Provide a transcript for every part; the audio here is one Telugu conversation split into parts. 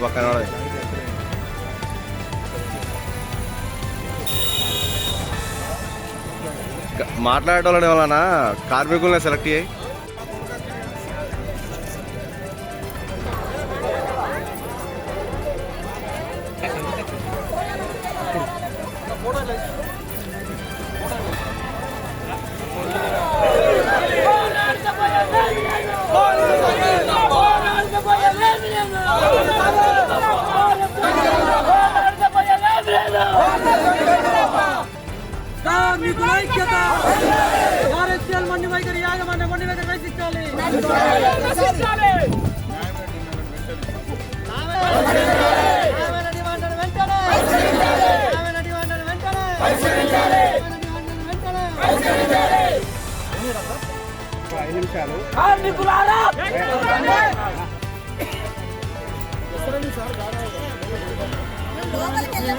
పక్కన వాడు. మాట్లాడేటోళ్ళని వలన కార్మికులను సెలెక్ట్ చేయి కార్మికుల ఐక్యత. ఆర్ఎస్ఎల్ మండి వైఖరి యాజమాన్య మండి వైఖరి డిమాండ్లను వెంటనే ఆమెన లోపలికి వెళ్ళాం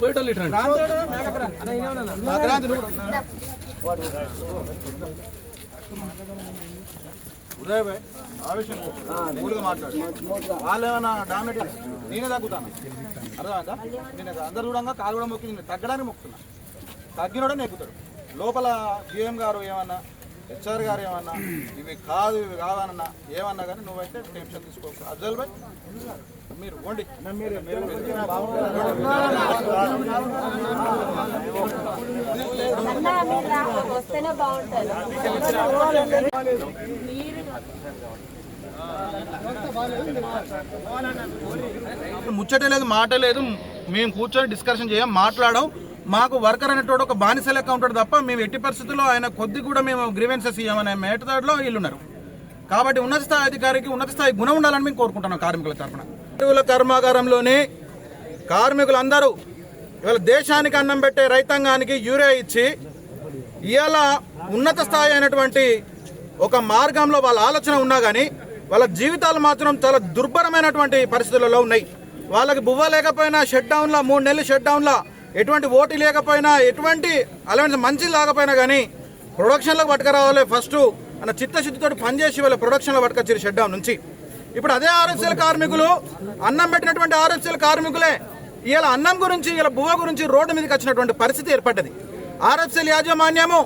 వెంటనే కార్మికులారా ఉదయ్ భాయ్ ఆవేశం మూడుగా మాట్లాడు వాళ్ళు ఏమైనా డామినేట్ నేనే తగ్గుతాను అర్థమైందా నేను అందరు చూడంగా కాలు కూడా మొక్కి నేను తగ్గడానికి మొక్కుతున్నా తగ్గినోడే నెక్కుతాడు లోపల జీఎం గారు ఏమన్నా హెచ్ఆర్ గారు ఏమన్నా ఇవి కాదు ఇవి కాదన్నా ఏమన్నా కానీ నువ్వైతే టెన్షన్ తీసుకోవచ్చు అజ్జల్ భాయ్ మీరు పోండి. ముచ్చట లేదు మాట లేదు. మేము కూర్చొని డిస్కషన్ చేయం మాట్లాడడం. మాకు వర్కర్ అనేటోడు ఒక బానిస లెక్క ఉంటాడు తప్ప మేము ఎట్టి పరిస్థితుల్లో ఆయన కొద్ది కూడా మేము గ్రీవెన్సెస్ ఇవ్వమనే మేటదాడిలో వీళ్ళు ఉన్నారు కాబట్టి ఉన్నత స్థాయి అధికారికి ఉన్నత స్థాయి గుణం ఉండాలని మేము కోరుకుంటున్నాం కార్మికుల తరఫున. కార్మికుల కర్మాగారంలోని కార్మికులందరూ ఇవాళ దేశానికి అన్నం పెట్టే రైతాంగానికి యూరియా ఇచ్చి ఇవాళ ఉన్నత స్థాయి అయినటువంటి ఒక మార్గంలో వాళ్ళ ఆలోచన ఉన్నా కానీ వాళ్ళ జీవితాలు మాత్రం చాలా దుర్భరమైనటువంటి పరిస్థితులలో ఉన్నాయి. వాళ్ళకి బువ్వ లేకపోయినా షట్ డౌన్లో మూడు నెలలు షట్ డౌన్లో ఎటువంటి ఓటు లేకపోయినా ఎటువంటి అలాంటి మంచి లేకపోయినా కానీ ప్రొడక్షన్లకు పట్టుకురావాలి ఫస్ట్ అన్న చిత్తశుద్ధితో పనిచేసి వాళ్ళ ప్రొడక్షన్లో పట్టుకొచ్చారు షట్ నుంచి. ఇప్పుడు అదే ఆర్ఎస్ఎల్ కార్మికులు అన్నం పెట్టినటువంటి ఆర్ఎస్ఎల్ కార్మికులే ఇలా అన్నం గురించి ఇలా బువ్వ గురించి రోడ్డు మీదకి వచ్చినటువంటి పరిస్థితి ఏర్పడ్డది. ఆర్ఎస్ఎల్ యాజమాన్యము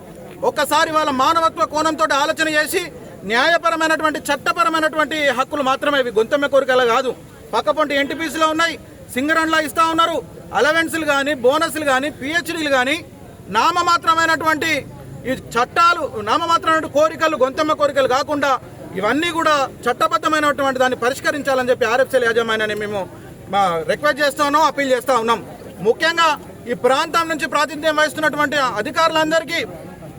ఒక్కసారి వాళ్ళ మానవత్వ కోణంతో ఆలోచన చేసి న్యాయపరమైనటువంటి చట్టపరమైనటువంటి హక్కులు మాత్రమే ఇవి గొంతెమ్మ కోరికలా కాదు. పక్కపొంటి ఎన్టీపీసీలో ఉన్నాయి సింగరణ్లా ఇస్తా ఉన్నారు అలవెన్స్లు కానీ బోనస్లు కానీ పిహెచ్డీలు కానీ నామమాత్రమైనటువంటి ఈ చట్టాలు నామమాత్రమైన కోరికలు గొంతమ్మ కోరికలు కాకుండా ఇవన్నీ కూడా చట్టబద్ధమైనటువంటి దాన్ని పరిష్కరించాలని చెప్పి ఆర్ఎఫ్సీల యాజమాన్యాన్ని మేము రిక్వెస్ట్ చేస్తా ఉన్నాం అప్పీల్ చేస్తూ ఉన్నాం. ముఖ్యంగా ఈ ప్రాంతం నుంచి ప్రాతినిధ్యం వహిస్తున్నటువంటి అధికారులందరికీ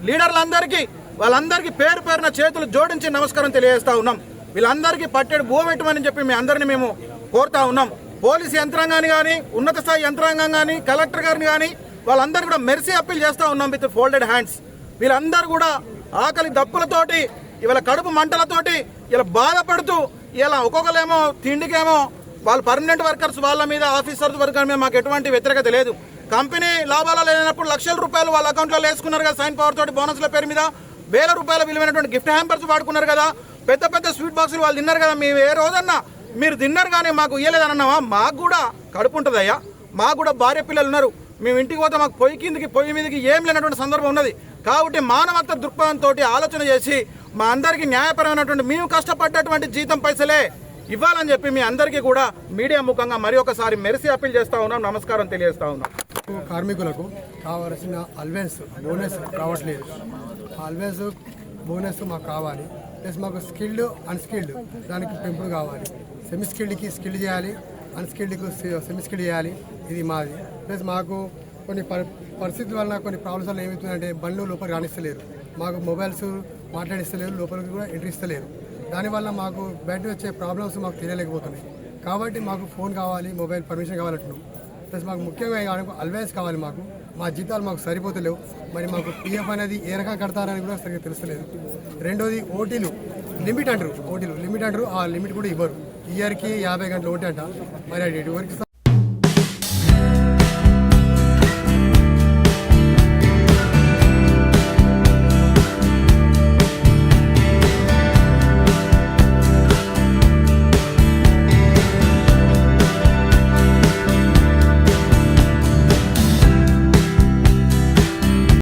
లీడర్లందరికీ వాళ్ళందరికీ పేరు పేరున చేతులు జోడించి నమస్కారం తెలియజేస్తా ఉన్నాం. వీళ్ళందరికీ పట్టెడు భూ పెట్టమని చెప్పి మీ అందరిని మేము కోరుతా ఉన్నాం. పోలీసు యంత్రాంగాన్ని కానీ ఉన్నత స్థాయి యంత్రాంగం కానీ కలెక్టర్ గారిని కానీ వాళ్ళందరూ కూడా మెర్సీ అప్పీల్ చేస్తూ ఉన్నాం విత్ ఫోల్డెడ్ హ్యాండ్స్. వీళ్ళందరూ కూడా ఆకలి దప్పులతోటి ఇవాళ కడుపు మంటలతోటి ఇలా బాధపడుతూ ఇలా ఒక్కొక్కరేమో తిండికేమో వాళ్ళు పర్మనెంట్ వర్కర్స్ వాళ్ళ మీద ఆఫీసర్స్ వర్కర్ మీద మాకు ఎటువంటి వ్యతిరేకత లేదు. కంపెనీ లాభాలు లేనప్పుడు లక్షల రూపాయలు వాళ్ళ అకౌంట్లో వేసుకున్నారు కదా సైన్ పవర్ తోటి బోనస్ల పేరు మీద. వేల రూపాయల విలువైనటువంటి గిఫ్ట్ హ్యాంపర్స్ వాడుకున్నారు కదా. పెద్ద పెద్ద స్వీట్ బాక్సులు వాళ్ళు తిన్నారు కదా మేము ఏ రోజన్నా మీరు తిన్నారు కానీ మాకు ఇయ్యలేదన్నావా మాకు కూడా కడుపు ఉంటుందయ్యా. మాకు కూడా భార్య పిల్లలు ఉన్నారు. మేము ఇంటికి పోతే మాకు పొయ్యి కిందికి పొయ్యి మీదకి ఏం లేనటువంటి సందర్భం ఉన్నది. కాబట్టి మానవత్వ దృక్పథంతో ఆలోచన చేసి మా అందరికీ న్యాయపరమైనటువంటి మేము కష్టపడ్డటువంటి జీతం పైసలే ఇవ్వాలని చెప్పి మీ అందరికీ కూడా మీడియా ముఖంగా మరి ఒకసారి మెరిసి అప్పీల్ చేస్తా ఉన్నాం. నమస్కారం తెలియజేస్తా ఉన్నాం. కార్మికులకు కావలసిన అల్వెన్స్ బోనస్ రావట్లేదు. అల్వెన్స్ బోనస్ మాకు కావాలి. ప్లస్ మాకు స్కిల్డ్ అన్స్కిల్డ్ దానికి పెంపుడు కావాలి. సెమీ స్కిల్డ్కి స్కిల్డ్ చేయాలి అన్స్కిల్డ్కి సెమీ స్కిల్ చేయాలి. ఇది మాది. ప్లస్ మాకు కొన్ని పరిస్థితుల వలన కొన్ని ప్రాబ్లమ్స్ వల్ల ఏమవుతుందంటే బండ్లు లోపలికి రాణిస్తలేరు మాకు మొబైల్స్ మాట్లాడిస్తలేరు లోపలికి కూడా ఎంట్రీ ఇస్తలేరు. దానివల్ల మాకు బయట వచ్చే ప్రాబ్లమ్స్ మాకు తెలియలేకపోతున్నాయి కాబట్టి మాకు ఫోన్ కావాలి మొబైల్ పర్మిషన్ కావాలంటున్నాం. ప్లస్ మాకు ముఖ్యంగా అల్వేస్ కావాలి మాకు. మా జీతాలు మాకు సరిపోతలేవు. మరి మాకు పిఎఫ్ అనేది ఏ రకంగా కడతారని కూడా సరిగ్గా తెలుస్తలేదు. రెండోది ఓటీలు. లిమిట్ అంటారు ఓటీలు. లిమిట్ అంటారు ఆ లిమిట్ కూడా ఇవ్వరు. ఇయర్కి యాభై గంటలు ఓటీ అంట మరి అది ఎటు వరకు